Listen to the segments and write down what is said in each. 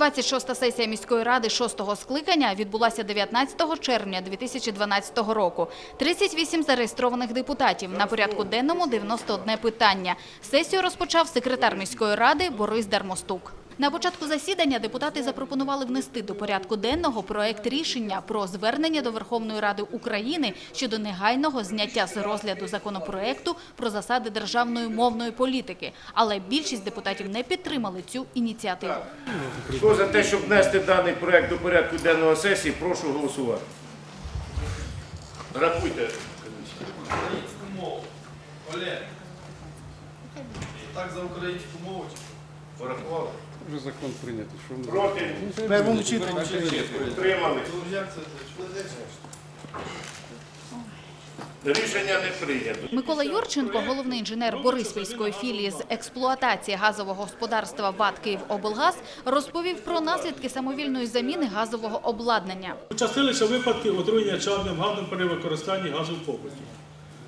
26-та сесія міської ради 6-го скликання відбулася 19 червня 2012 року. 38 зареєстрованих депутатів. На порядку денному 91 питання. Сесію розпочав секретар міської ради Борис Дармостук. На початку засідання депутати запропонували внести до порядку денного проект рішення про звернення до Верховної Ради України щодо негайного зняття з розгляду законопроекту про засади державної мовної політики. Але більшість депутатів не підтримали цю ініціативу. Хто за те, щоб внести даний проект до порядку денного сесії, прошу голосувати. Рахуйте. Українську мову. Олег. Так за українську мову. Порахували. Вже закон прийнятий. Що ми Проти. Первому читанні. Утримали. Ну? Рішення не прийнято. Микола Юрченко, головний інженер Бориспільської філії з експлуатації газового господарства ВАТ «Київоблгаз», розповів про наслідки самовільної заміни газового обладнання. Участилися випадки отруєння чадним газом при використанні газу в побуті.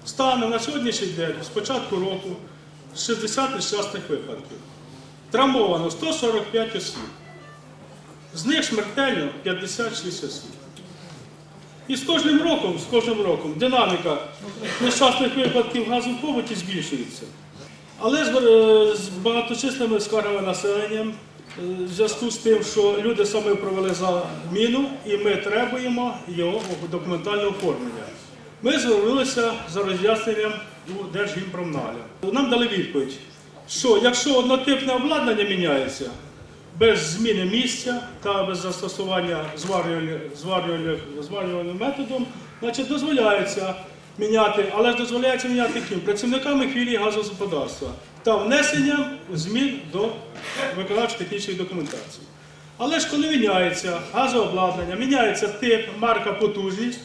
Станом на сьогоднішній день, з початку року, 60 нещасних випадків. Травмовано 145 осіб. З них смертельно 56 осіб. І з кожним роком, з кожним роком динаміка нещасних випадків газу в побуті збільшується. Але з, е, з багаточисленними скаргами населенням, е, в зв'язку з тим, що люди саме провели заміну, і ми требуємо його документального оформлення. Ми звернулися за роз'ясненням у Держгімпромналя. Нам дали відповідь, що якщо однотипне обладнання міняється без зміни місця та без застосування зварювальним методом, значить дозволяється міняти, але дозволяється міняти ким? Працівниками філії газогосподарства та внесенням змін до виконавчо-технічної документації. Але ж коли міняється газообладнання, міняється тип, марка, потужність,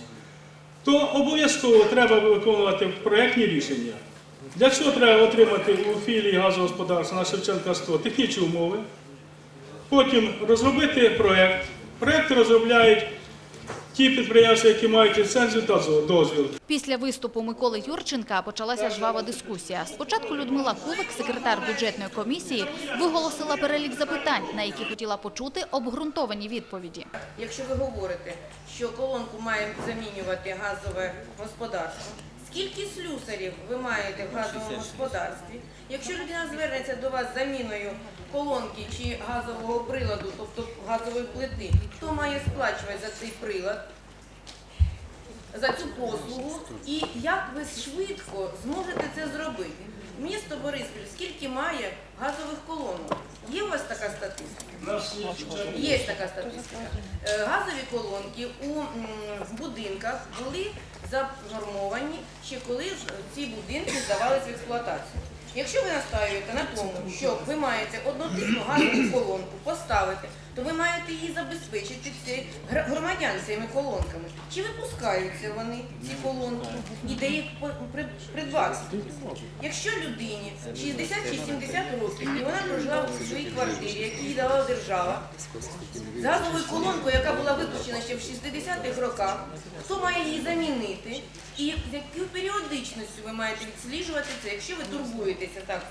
то обов'язково треба виконувати проєктні рішення. Для цього треба отримати у філії газогосподарства на Шевченка 100 технічні умови, потім розробити проєкт. Проєкт розробляють ті підприємства, які мають ліцензію та дозвіл. Після виступу Миколи Юрченка почалася жвава дискусія. Спочатку Людмила Кулик, секретар бюджетної комісії, виголосила перелік запитань, на які хотіла почути обґрунтовані відповіді. Якщо ви говорите, що колонку має замінювати газове господарство, скільки слюсарів ви маєте в газовому господарстві? Якщо людина звернеться до вас заміною колонки чи газового приладу, тобто газової плити, хто має сплачувати за цей прилад? за цю послугу і як ви швидко зможете це зробити. Місто Бориспіль скільки має газових колонок? Є у вас така статистика? Є така статистика. Е, Газові колонки у будинках були занормовані ще коли ж ці будинки здавалися в експлуатацію. Якщо ви настаюєте на тому, що ви маєте однотипну газову колонку поставити, то ви маєте її забезпечити гра- громадян цими колонками. Чи випускаються вони, ці колонки, і де їх придбати? Якщо людині 60 чи 70 років, і вона прожила у своїй квартирі, яку їй дала держава, з газовою колонкою, яка була випущена ще в 60-х роках, хто має її замінити, і з якою періодичністю ви маєте відсліджувати це, якщо ви турбуєтеся так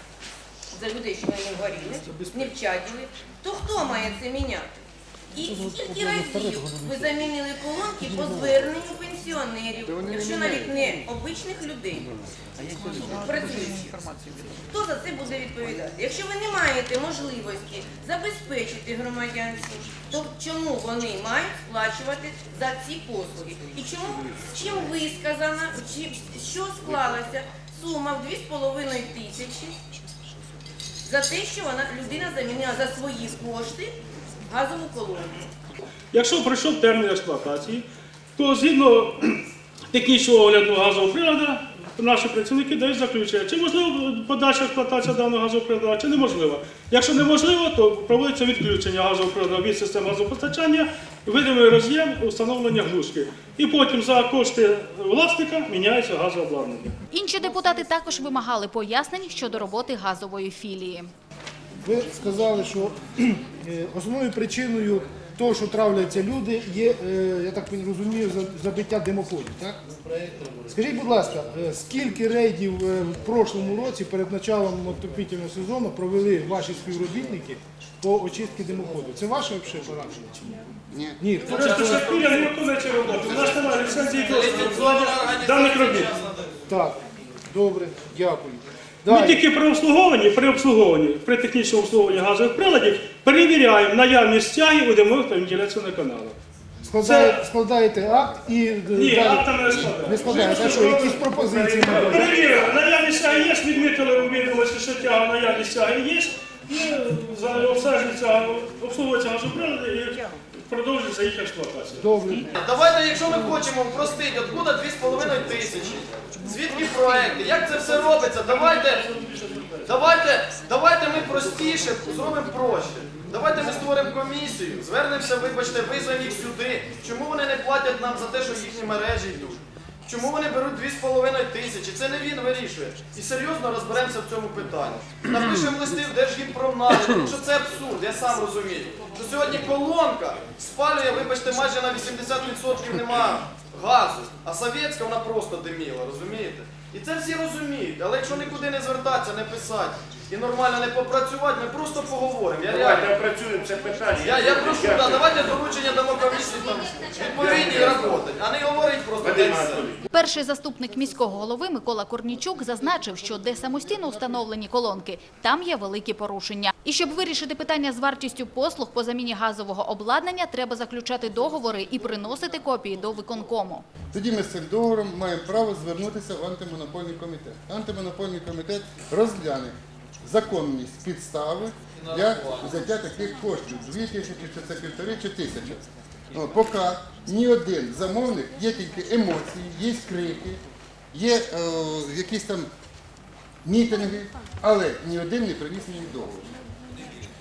за людей, що вони не вгоріли, не вчаділи, то хто має це міняти? І скільки разів ви замінили колонки по зверненню пенсіонерів, якщо навіть не обичних людей, працюючих? Хто за це буде відповідати? Якщо ви не маєте можливості забезпечити громадянство, то чому вони мають сплачувати за ці послуги? І чому з чим висказана, чи що склалася сума в 2,5 тисячі за те, що вона людина замінила за свої кошти газову колонку? Якщо пройшов термін експлуатації, то згідно технічного огляду газового приладу наші працівники дають заключення, чи можливо подальша експлуатація даного газового приладу, чи неможливо. Якщо неможливо, то проводиться відключення газового приладу від системи газопостачання, видимий роз'єм, установлення глушки. І потім за кошти власника міняється газове обладнання. Інші депутати також вимагали пояснень щодо роботи газової філії. ви сказали, що е, основною причиною того, що травляться люди, є, е, я так розумію, забиття димоходів. Так? Скажіть, будь ласка, е, скільки рейдів в прошлому році перед началом отопительного сезону провели ваші співробітники по очистці димоходу? Це ваше взагалі пораження чи ні? Ні. Ні. Просто Шапіля не виконує цю роботу. У нас немає ліцензії доступу даних робіт. Так, добре, дякую. Ми Далі. тільки при обслуговуванні, при обслуговуванні, при технічному обслуговуванні газових приладів перевіряємо наявність тяги у димових та вентиляційних каналах. Складає- складаєте акт і е, Ні, далі. акта не складаємо. Не складаєте, а що, якісь пропозиції надали? Перевірили, наявність тяги є, відмітили у відомості, що тяга, наявність тяги є, і за обстежується, обслуговується газоприлади і продовжується їх експлуатація. Добре. Давайте, якщо ми хочемо простити, откуда 2,5 тисячі, звідки проекти, як це все робиться, давайте, давайте, давайте ми простіше зробимо проще. Давайте ми створимо комісію, звернемося, вибачте, визвемо їх сюди. Чому вони не платять нам за те, що їхні мережі йдуть? Чому вони беруть 2,5 тисячі? Це не він вирішує. І серйозно розберемося в цьому питанні. Напишемо листи в Держгідпромнагляд, тому що це абсурд, я сам розумію. Що сьогодні колонка спалює, вибачте, майже на 80% нема газу, а совєтська вона просто диміла, розумієте? І це всі розуміють, але якщо нікуди не звертатися, не писати і нормально не попрацювати, ми просто поговоримо. Я реально. Давайте опрацюємо це питання. Я, я прошу, да, давайте доручення дамо комісії там відповідні і роботи, а не говорить просто все. Анатолійович, Перший заступник міського голови Микола Корнічук зазначив, що де самостійно встановлені колонки, там є великі порушення. І щоб вирішити питання з вартістю послуг по заміні газового обладнання, треба заключати договори і приносити копії до виконкому. Тоді ми з цим договором маємо право звернутися в антимонопольний комітет. Антимонопольний комітет розгляне законність підстави для взяття таких коштів. Дві тисячі, чи це півтори, чи тисяча. Поки ні один замовник, є тільки емоції, є крики, є е, якісь там мітинги, але ні один не приніс мені договор.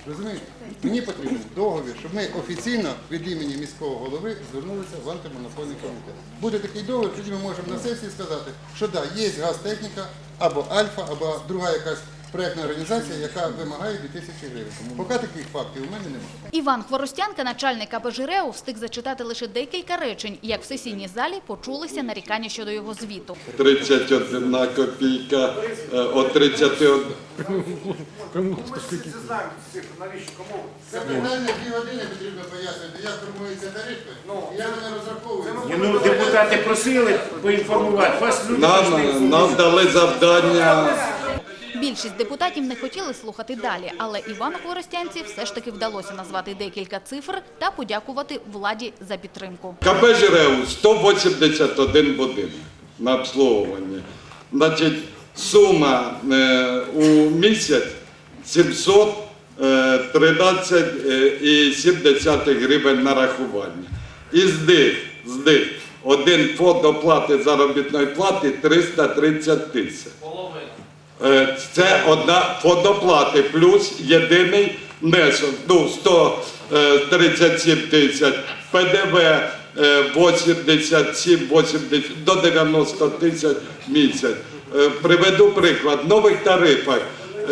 Розумієте? Мені потрібен договір, щоб ми офіційно від імені міського голови звернулися в антимонопольний комітет. Буде такий договір, тоді ми можемо на сесії сказати, що да, є газтехніка або Альфа, або друга якась проєктна організація, яка вимагає 2000 гривень. Поки таких фактів у мене немає. Іван Хворостянка, начальник АП «Жирео», встиг зачитати лише декілька речень, як в сесійній залі почулися нарікання щодо його звіту. 31 копійка, от 31. Це питання дві години потрібно пояснити, як формуються тарифи, як вони розраховуються. Ні, ну, депутати просили поінформувати. Вас люди Нам, нам дали завдання. Більшість депутатів не хотіли слухати далі, але Івану Хворостянці все ж таки вдалося назвати декілька цифр та подякувати владі за підтримку. КП «Жиреу» 181 будинок на обслуговування. Значить, сума е, у місяць 713,7 гривень нарахування. Із них, з них один фонд оплати заробітної плати 330 тисяч. Е, Це одна фонд оплати плюс єдиний внесок. Ну, 137 тисяч, ПДВ е, 87, 80, до 90 тисяч місяць. Е, Приведу приклад. В нових тарифах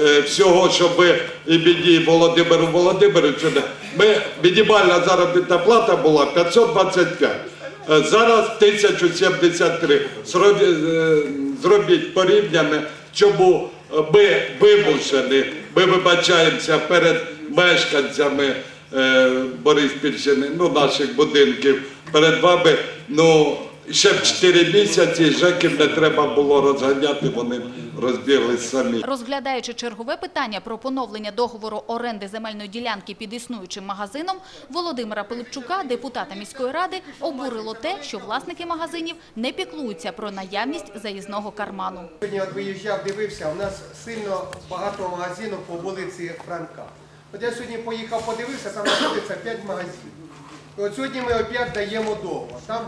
е, всього, щоб імені Володимиру Володимировичу, ми, мінімальна заробітна плата була 525. Е, Зараз 1073. Зробіть, е, зробіть порівняне, чому ми вимушені, ми вибачаємося перед мешканцями е, Бориспільщини, ну, наших будинків, перед вами, ну, ще в 4 місяці жеків не треба було розганяти, вони розбіглись самі. Розглядаючи чергове питання про поновлення договору оренди земельної ділянки під існуючим магазином, Володимира Пилипчука, депутата міської ради, обурило те, що власники магазинів не піклуються про наявність заїзного карману. Сьогодні от виїжджав, дивився, у нас сильно багато магазинів по вулиці Франка. От я сьогодні поїхав, подивився, там знаходиться 5 магазинів. І от сьогодні ми опять даємо договор. Там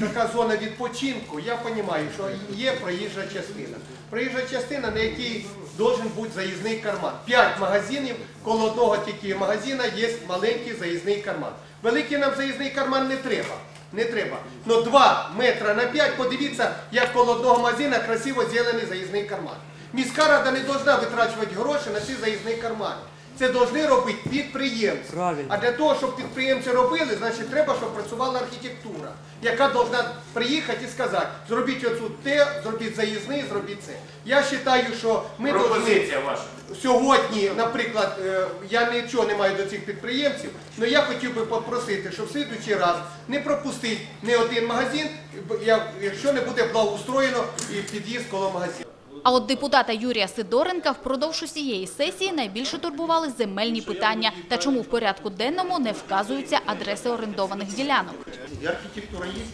така зона відпочинку, я розумію, що є проїжджа частина. Проїжджа частина, на якій должен бути заїзний карман. П'ять магазинів, коло одного тільки магазина є маленький заїзний карман. Великий нам заїзний карман не треба. Не треба. Но 2 метри на 5, подивіться, як коло одного магазина красиво зелений заїзний карман. Міська рада не повинна витрачувати гроші на ці заїзні кармани. Це повинні робити підприємці. А для того, щоб підприємці робили, значить треба, щоб працювала архітектура, яка повинна приїхати і сказати, зробіть оцю те, зробіть заїзний, зробіть це. Я вважаю, що ми повинні Пропозиція ваша. Сьогодні, наприклад, е, я нічого не маю до цих підприємців, але я хотів би попросити, щоб в слідуючий раз не пропустити ні один магазин, бо я- якщо не буде благоустроєно і під'їзд коло магазину. А от депутата Юрія Сидоренка впродовж усієї сесії найбільше турбували земельні питання та чому в порядку денному не вказуються адреси орендованих ділянок. И архитектура есть?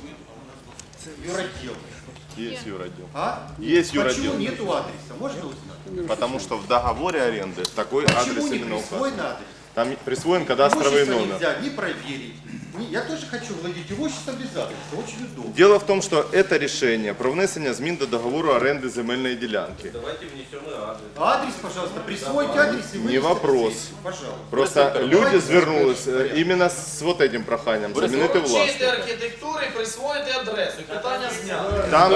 Юродел. Есть юродел. А? Есть Почему юродел. нету адреса? Можно узнать? Потому что в договоре аренды такой Почему адрес не указан. адрес? Там присвоен кадастровый Имущество номер. нельзя ни проверить. ни- Я тоже хочу владеть имуществом без адреса. Очень удобно. Дело в том, что это решение про внесення змін до договору оренди земельної ділянки. Адрес, пожалуйста, присвойте адрес и Не вынесите вопрос. сессию. Пожалуйста. Просто люди звернулись е, іменно з вот этим проханням замінити Вчити власник. архітектури, присвоїти адресу. І питання знято. Там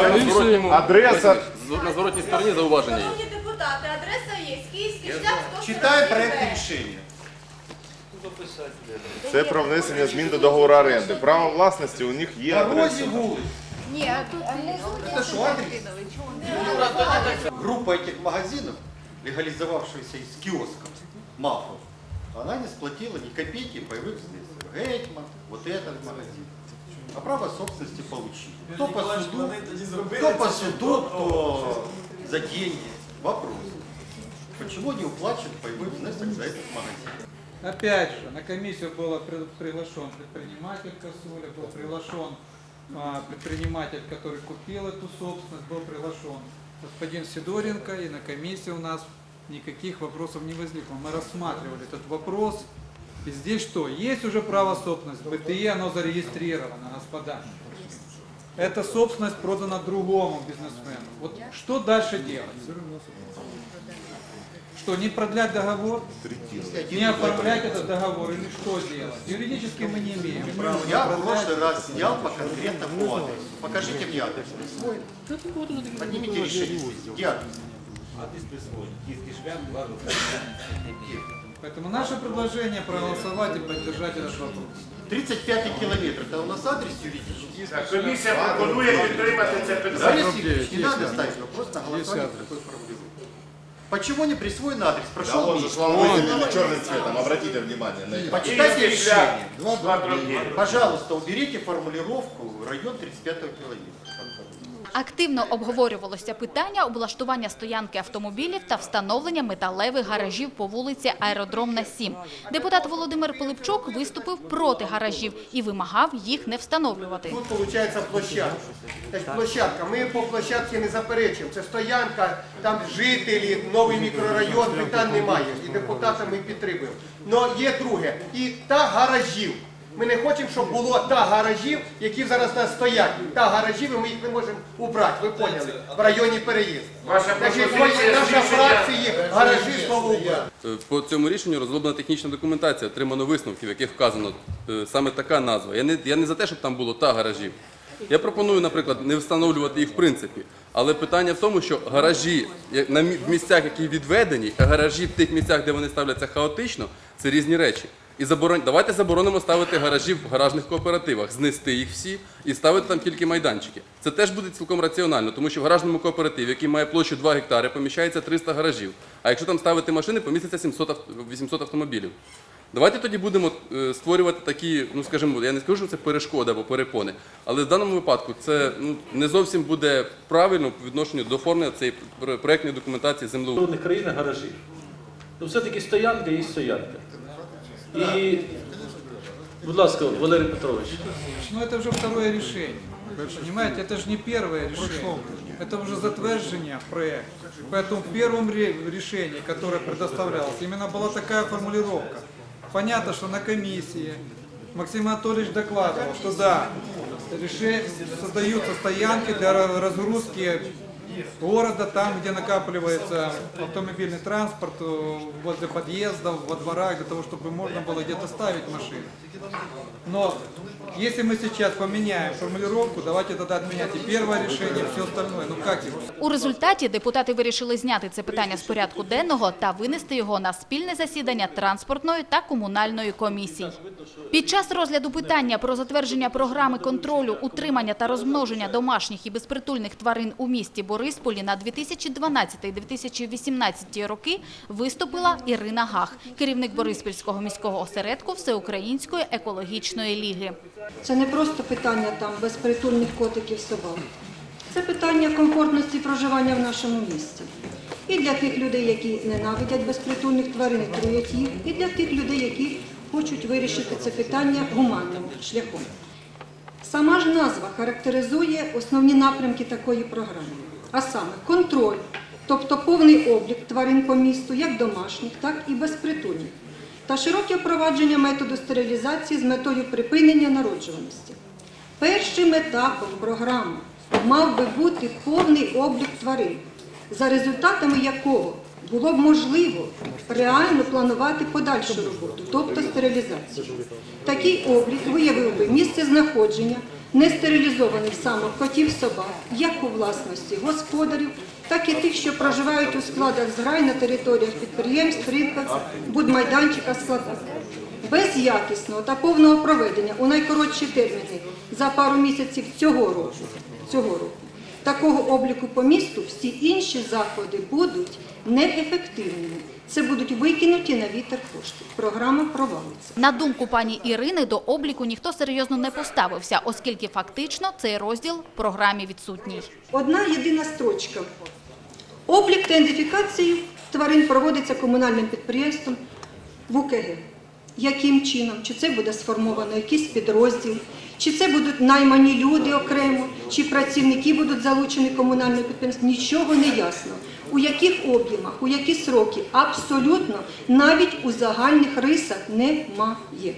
адреса На зворотній стороні зауваження є. Шановні депутати, адреса є. Київський шлях 149. Читаем проект решения. це про внесення змін до договору оренди. Право власності у них є Дорозі адреса. вулиць. Ні, а тут Это что, адрес? Группа этих магазинов, легализовавшаяся из киосков, МАФов, она не сплатила ни копейки боевых средств. Гетьман, вот этот магазин. А право собственности получили. Кто по суду, кто по суду, кто за деньги. Вопрос. Почему не уплачен боевой внесок за этот магазин? Опять же, на комиссию был при- приглашен предприниматель Косуля, был приглашен а, предприниматель, который купил эту собственность, был приглашен господин Сидоренко, и на комиссии у нас никаких вопросов не возникло. Мы рассматривали этот вопрос, и здесь что? Есть уже право собственности, БТИ, оно зарегистрировано, господа. Эта собственность продана другому бизнесмену. Вот что дальше делать? Что, не продлять договор? Не оформлять этот договор или что делать? Юридически мы не имеем права не Я в продлять. прошлый раз снял по конкретному адресу. Покажите мне адрес. Присвоен? Поднимите решение. Где адрес? Поэтому наше предложение проголосовать и поддержать этот вопрос. 35 километр. Это у нас адрес юридический. Так, Комісія пропонує підтримати це питання. Борис Викторович, не надо ставить вопрос на голосование такой проблемы. Почему не присвоен адрес? Да Прошел вот же месяц. ж вам выделили черным цветом, обратите внимание на это. Почитайте Київський шлях, решение. два дроги. Пожалуйста, уберите формулировку район 35 километра. Активно обговорювалося питання облаштування стоянки автомобілів та встановлення металевих гаражів по вулиці Аеродромна 7. Депутат Володимир Пилипчук виступив проти гаражів і вимагав їх не встановлювати. Тут виходить площадка. Площадка. Ми по площадці не заперечуємо. Це стоянка, там жителі, новий мікрорайон, питань немає. І депутата ми підтримуємо. Але є друге. І та гаражів. Ми не хочемо, щоб було та гаражів, які зараз нас стоять. Та гаражів, і ми їх не можемо убрати. Ви поняли? В районі переїзду. Ваша Значить, пропозиція наша збільшення- фракції гаражі убрати. Е, По цьому рішенню розроблена технічна документація, отримано висновків, в яких вказано е, саме така назва. Я не, я не за те, щоб там було та гаражів. Я пропоную, наприклад, не встановлювати їх в принципі. Але питання в тому, що гаражі як на мі- в місцях, які відведені, а гаражі в тих місцях, де вони ставляться хаотично, це різні речі. І заборон... давайте заборонимо ставити гаражі в гаражних кооперативах, знести їх всі і ставити там тільки майданчики. Це теж буде цілком раціонально, тому що в гаражному кооперативі, який має площу 2 гектари, поміщається 300 гаражів. А якщо там ставити машини, поміститься 700 авт... 800 автомобілів. Давайте тоді будемо е, створювати такі, ну скажімо, я не скажу, що це перешкоди або перепони, але в даному випадку це ну, не зовсім буде правильно по відношенню до оформлення цієї пр- проектної документації землеустрою. Країнах гаражі. Ну, все-таки стоянка є стоянка. І, будь ласка, Валерій Петрович. Ну это уже второе решение. Понимаете, это же не первое решение. Это уже затвержение проекта. Поэтому в первом ре- решении, которое предоставлялось, именно была такая формулировка. Понятно, что на комиссии Максим Анатольевич докладывал, что да, реше- создаются стоянки для ра- разгрузки города, там, где накапливается автомобильный транспорт, э, возле подъездов, во дворах, для того, чтобы можно было где-то ставить машины. Но если мы сейчас поменяем формулировку, давайте тогда отменять и первое решение, и все остальное. Ну как его? У результаті депутати вирішили зняти це питання з порядку денного та винести його на спільне засідання транспортної та комунальної комісій. Під час розгляду питання про затвердження програми контролю, утримання та розмноження домашніх і безпритульних тварин у місті Борисполі на 2012-2018 роки виступила Ірина Гах, керівник Бориспільського міського осередку Всеукраїнської екологічної ліги. Це не просто питання там безпритульних котиків собак. Це питання комфортності проживання в нашому місті. І для тих людей, які ненавидять безпритульних тварин, труять їх, і для тих людей, які хочуть вирішити це питання гуманним шляхом. Сама ж назва характеризує основні напрямки такої програми, а саме контроль, тобто повний облік тварин по місту, як домашніх, так і безпритульних, та широке впровадження методу стерилізації з метою припинення народжуваності. Першим етапом програми мав би бути повний облік тварин, за результатами якого було б можливо реально планувати подальшу роботу, тобто стерилізацію. Такий облік виявив би місце знаходження нестерилізованих самок котів собак, як у власності господарів, так і тих, що проживають у складах зграй на територіях підприємств, ринках, будмайданчиках, складах. Без якісного та повного проведення у найкоротші терміни за пару місяців цього року, цього року такого обліку по місту всі інші заходи будуть неефективними. Це будуть викинуті на вітер кошти. Програма провалиться. На думку пані Ірини, до обліку ніхто серйозно не поставився, оскільки фактично цей розділ в програмі відсутній. Одна єдина строчка. Облік та ідентифікацію тварин проводиться комунальним підприємством в УКГ. Яким чином? Чи це буде сформовано якийсь підрозділ, чи це будуть наймані люди окремо, чи працівники будуть залучені комунальним підприємством, нічого не ясно. У яких об'ємах, у які сроки, абсолютно навіть у загальних рисах немає.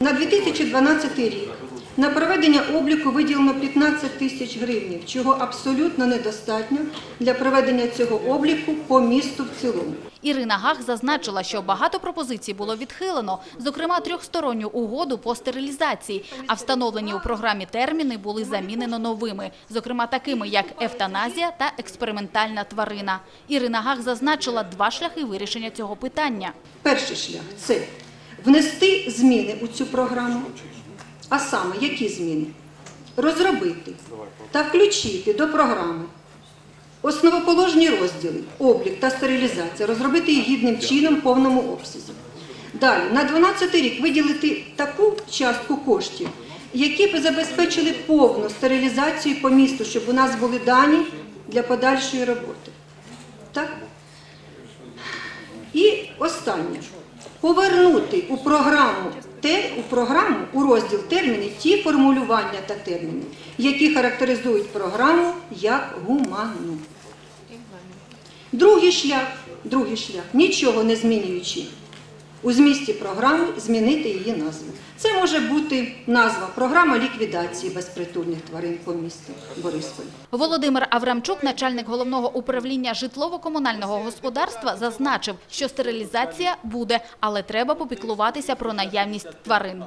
На 2012 рік на проведення обліку виділено 15 тисяч гривень, чого абсолютно недостатньо для проведення цього обліку по місту в цілому. Ірина Гах зазначила, що багато пропозицій було відхилено, зокрема трьохсторонню угоду по стерилізації, а встановлені у програмі терміни були замінено новими, зокрема такими, як евтаназія та експериментальна тварина. Ірина Гах зазначила два шляхи вирішення цього питання. Перший шлях це внести зміни у цю програму. А саме, які зміни? Розробити та включити до програми основоположні розділи, облік та стерилізація, розробити їх гідним чином в повному обсязі. Далі, на 12 рік виділити таку частку коштів, які б забезпечили повну стерилізацію по місту, щоб у нас були дані для подальшої роботи. Так? І останнє повернути у програму у програму у розділ терміни ті формулювання та терміни, які характеризують програму як гуманну. Другий шлях, другий шлях, нічого не змінюючи у змісті програми, змінити її назву. Це може бути назва програма ліквідації безпритульних тварин по місту Борисполь. Володимир Аврамчук, начальник головного управління житлово-комунального господарства, зазначив, що стерилізація буде, але треба попіклуватися про наявність тварин.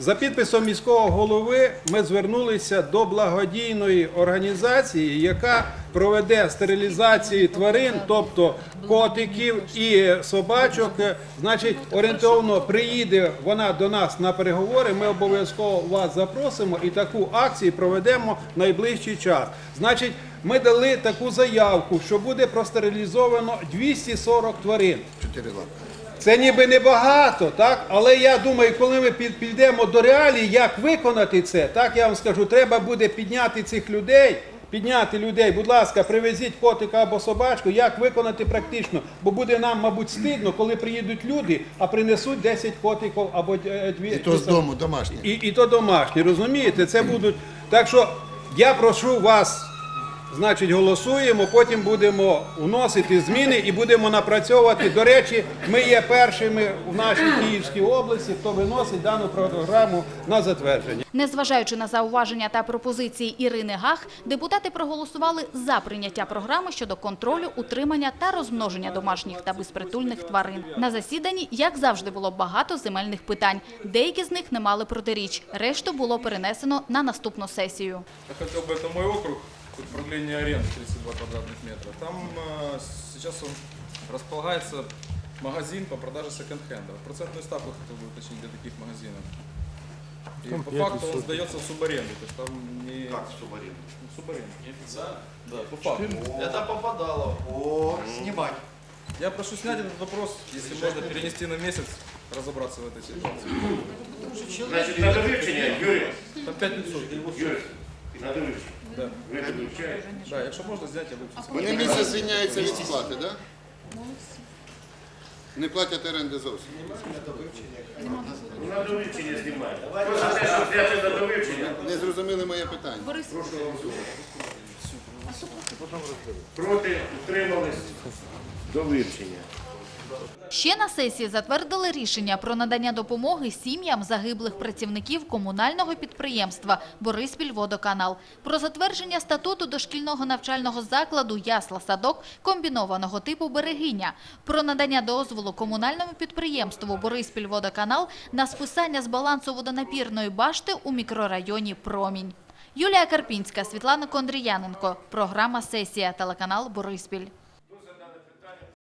За підписом міського голови ми звернулися до благодійної організації, яка проведе стерилізацію тварин, тобто котиків і собачок. Значить, орієнтовно приїде вона до нас на переговори. Ми обов'язково вас запросимо і таку акцію проведемо в найближчий час. Значить, ми дали таку заявку, що буде простерилізовано 240 тварин. Це ніби небагато, так? Але я думаю, коли ми під- підемо до реалій, як виконати це, так я вам скажу, треба буде підняти цих людей, підняти людей, будь ласка, привезіть котика або собачку, як виконати практично. Бо буде нам, мабуть, стидно, коли приїдуть люди, а принесуть 10 котиків або е, дві. І то з дому домашнє. І, і то домашні, розумієте? Це будуть. Так що я прошу вас значить голосуємо, потім будемо вносити зміни і будемо напрацьовувати. До речі, ми є першими в нашій Київській області, хто виносить дану програму на затвердження. Незважаючи на зауваження та пропозиції Ірини Гах, депутати проголосували за прийняття програми щодо контролю, утримання та розмноження домашніх та безпритульних тварин. На засіданні, як завжди, було багато земельних питань. Деякі з них не мали протиріч. Решту було перенесено на наступну сесію. Я хотел бы, это мой округ, тут продление аренды 32 квадратных метра. Там э, сейчас он располагается магазин по продаже секонд-хендов. Процентную ставку хотел бы уточнить для таких магазинов. И Там по факту он сдается в субаренду. То есть там не... Как в субаренду? Ну, субаренду. Неофициально? Да, по факту. Это попадало. О, снимать. Я прошу снять этот вопрос, если можно перенести на месяц, разобраться в этой ситуации. Значить, на довивчення, Юрій, Там 5 Юрій, на довивчення. Да. Ви? Да, якщо можна, зняти, я вивчу. Вони місяць звільняються від сплати, так? Не платять оренди зовсім. На довивчення знімаєте. За те, щоб зняти на довивчення? Не зрозуміли моє питання. Прошу голосувати. Проти, утримались, до вивчення. Ще на сесії затвердили рішення про надання допомоги сім'ям загиблих працівників комунального підприємства «Бориспільводоканал», про затвердження статуту дошкільного навчального закладу «Ясла-садок» комбінованого типу «Берегиня», про надання дозволу комунальному підприємству «Бориспільводоканал» на списання з балансу водонапірної башти у мікрорайоні «Промінь». Юлія Карпінська, Світлана Кондріяненко. Програма «Сесія», телеканал «Бориспіль».